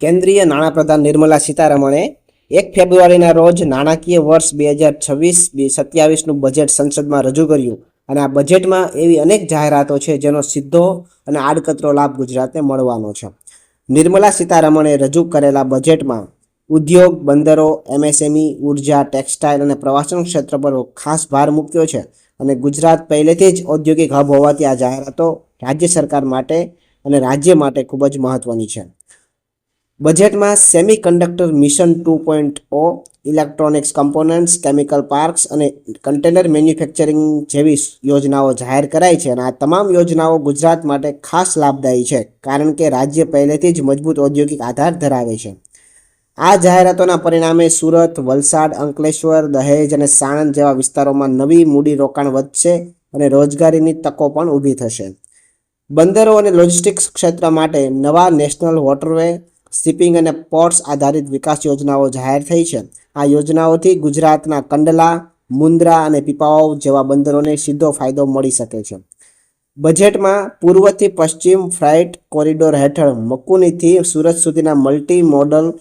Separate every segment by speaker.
Speaker 1: કેન્દ્રીય નાણાપ્રધાન નિર્મલા સીતારમણે એક ફેબ્રુઆરીના રોજ નાણાકીય વર્ષ બે હજાર છવ્વીસ સત્યાવીસનું બજેટ સંસદમાં રજૂ કર્યું. અને આ બજેટમાં એવી અનેક જાહેરાતો છે જેનો સીધો અને આડકતરો લાભ ગુજરાતને મળવાનો છે. નિર્મલા સીતારમણે રજૂ કરેલા બજેટમાં ઉદ્યોગ, બંદરો, એમએસએમઈ, ઊર્જા, ટેક્સટાઇલ અને પ્રવાસન ક્ષેત્ર પર ખાસ ભાર મૂક્યો છે. અને ગુજરાત પહેલેથી જ ઔદ્યોગિક હબ હોવાથી આ જાહેરાતો રાજ્ય સરકાર માટે અને રાજ્ય માટે ખૂબ જ મહત્વની છે. બજેટમાં semiconductor mission two point o, electronics components, chemical parks અને કન્ટેનર મેન્યુફેક્ચરિંગ જેવી યોજનાઓ જાહેર કરાઈ છે અને આ તમામ યોજનાઓ ગુજરાત માટે ખાસ લાભદાયી છે, કારણ કે રાજ્ય પહેલેથી જ મજબૂત ઔદ્યોગિક આધાર ધરાવે છે. આ જાહેરાતોના પરિણામે સુરત, વલસાડ, અંકલેશ્વર, દહેજ અને સાણંદ જેવા વિસ્તારોમાં નવી મૂડી રોકાણ વધશે અને રોજગારીની તકો પણ ઊભી થશે. બંદરો અને લોજિસ્ટિક્સ ક્ષેત્ર માટે નવા નેશનલ વોટરવે શિપિંગ અને પોર્ટ્સ આધારિત વિકાસ યોજનાઓ જાહેર થઈ છે. આ યોજનાઓથી ગુજરાતના કંડલા મુન્દ્રા અને પીપાવાવ જેવા બંદરોને સીધો ફાયદો મળી શકે છે. બજેટમાં પૂર્વથી પશ્ચિમ ફ્રાઇટ કોરિડોર હેઠળ મકુનીથી સુરત સુધીના મલ્ટી મોડલ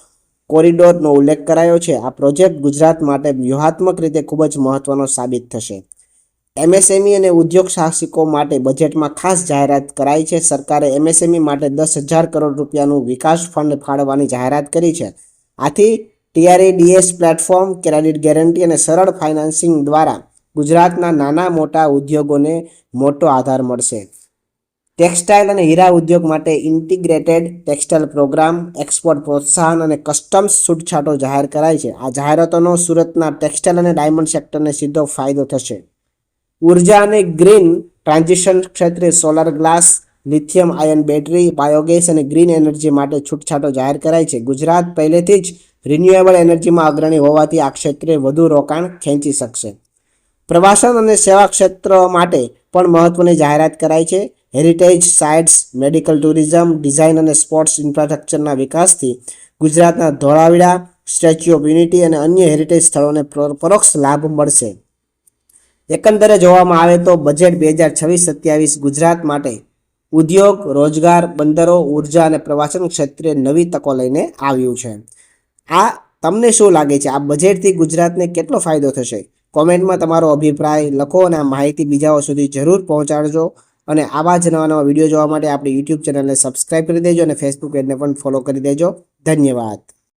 Speaker 1: કોરિડોરનો ઉલ્લેખ કરાયો છે. આ પ્રોજેક્ટ ગુજરાત માટે વ્યૂહાત્મક રીતે ખૂબ જ મહત્વનો સાબિત થશે. એમએસએમઈ અને ઉદ્યોગ સાહસિકો માટે બજેટમાં ખાસ જાહેરાત કરાઈ છે. સરકારે એમએસએમઈ માટે દસ હજાર કરોડ રૂપિયાનું વિકાસ ફંડ ફાળવવાની જાહેરાત કરી છે. આથી ટીઆરએડીએસ પ્લેટફોર્મ, ક્રેડિટ ગેરંટી અને સરળ ફાઇનાન્સિંગ દ્વારા ગુજરાતના નાના મોટા ઉદ્યોગોને મોટો આધાર મળશે. ટેક્સટાઇલ અને હીરા ઉદ્યોગ માટે ઇન્ટિગ્રેટેડ ટેક્સટાઇલ પ્રોગ્રામ, એક્સપોર્ટ પ્રોત્સાહન અને કસ્ટમ્સ છૂટછાટો જાહેર કરાઈ છે. આ જાહેરાતોનો સુરતના ટેક્સટાઇલ અને ડાયમંડ સેક્ટરને સીધો ફાયદો થશે. ઊર્જા અને ગ્રીન ટ્રાન્ઝિશન ક્ષેત્રે solar glass, lithium ion battery, biogas અને ગ્રીન એનર્જી માટે છૂટછાટો જાહેર કરાઈ છે. ગુજરાત પહેલેથી જ રિન્યુએબલ એનર્જીમાં અગ્રણી હોવાથી આ ક્ષેત્રે વધુ રોકાણ ખેંચી શકશે. પ્રવાસન અને સેવા ક્ષેત્ર માટે પણ મહત્વની જાહેરાત કરાઈ છે. Heritage sites, medical tourism, design અને સ્પોર્ટ્સ ઇન્ફ્રાસ્ટ્રક્ચરના વિકાસથી ગુજરાતના ધોળાવીરા સ્ટેચ્યુ ઓફ યુનિટી અને અન્ય હેરિટેજ સ્થળોને પરોક્ષ લાભ મળશે. એકંદરે જોવામાં આવે તો બજેટ બે હજાર છવ્વીસ સત્યાવીસ ગુજરાત માટે ઉદ્યોગ, રોજગાર, બંદરો, ઊર્જા અને પ્રવાસન ક્ષેત્રે નવી તકો લઈને આવ્યું છે. આ તમને શું લાગે છે? આ બજેટથી ગુજરાતને કેટલો ફાયદો થશે? કોમેન્ટમાં તમારો અભિપ્રાય લખો અને આ માહિતી બીજાઓ સુધી જરૂર પહોંચાડજો. અને આવા જ નવા નવા વીડિયો જોવા માટે આપણી યુટ્યુબ ચેનલને સબસ્ક્રાઇબ કરી દેજો અને ફેસબુક પેજને પણ ફોલો કરી દેજો. ધન્યવાદ.